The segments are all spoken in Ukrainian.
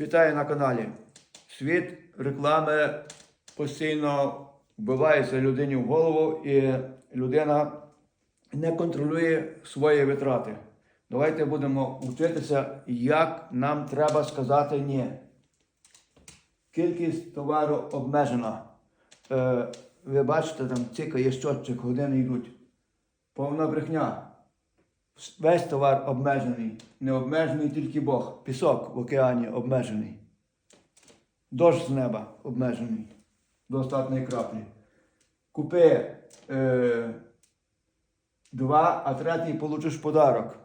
Вітаю на каналі. Світ реклами постійно вбивається людині в голову, і людина не контролює свої витрати. Давайте будемо вчитися, як нам треба сказати ні. Кількість товару обмежена. Е, ви бачите, там цікає щотчик, години йдуть. Повна брехня. Весь товар обмежений. Не обмежений тільки Бог. Пісок в океані обмежений. Дощ з неба обмежений. До остатньої краплі. Купи е, два, а третій получиш подарок.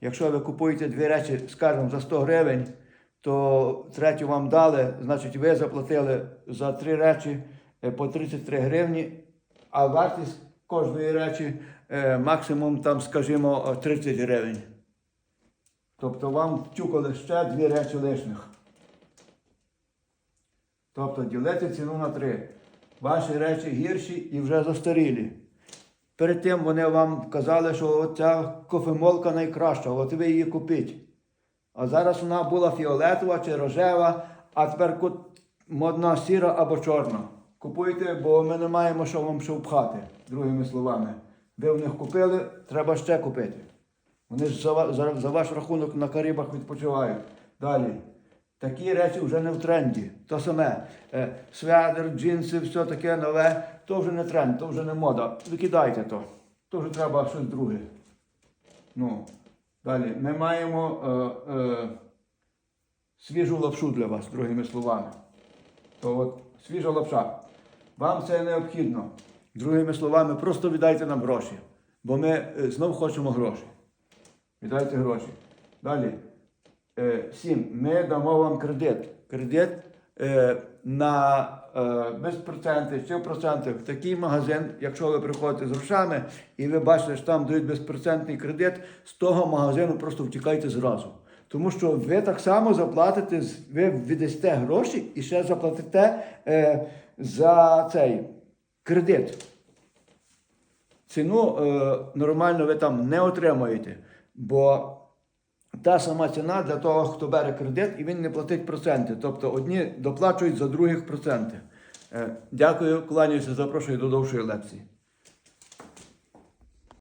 Якщо ви купуєте дві речі, скажімо, за 100 гривень, то третю вам дали, значить ви заплатили за три речі е, по 33 гривні, а вартість кожної речі максимум там, скажімо, 30 гривень. Тобто вам втюкали ще дві речі лишних. Тобто ділити ціну на три. Ваші речі гірші і вже застарілі. Перед тим вони вам казали, що ця кофемолка найкраща, от ви її купіть. А зараз вона була фіолетова чи рожева, а тепер модна сіра або чорна. Купуйте, бо ми не маємо що вам ще впхати, другими словами. Ви в них купили, треба ще купити. Вони ж за, за, за ваш рахунок на Карибах відпочивають. Далі. Такі речі вже не в тренді. То саме. Е, свядер, джинси, все таке нове, то вже не тренд, то вже не мода. Викидайте то. То вже треба щось друге. Ну, далі. Ми маємо е, е, свіжу лапшу для вас, другими словами. То от свіжа лапша. Вам це необхідно. Другими словами, просто віддайте нам гроші. Бо ми е, знов хочемо гроші. Віддайте гроші. Далі. Е, Сім. Ми дамо вам кредит. Кредит е, на без процентів чи в процентах. В такий магазин, якщо ви приходите з грошами і ви бачите, що там дають безпроцентний кредит, з того магазину просто втікайте зразу. Тому що ви так само заплатите, ви віддасте гроші і ще заплатите за цей кредит. Ціну е, нормально ви там не отримаєте, бо та сама ціна для того, хто бере кредит, і він не платить проценти. Тобто одні доплачують за других проценти. Е, дякую, кланяюся, запрошую до довшої лекції.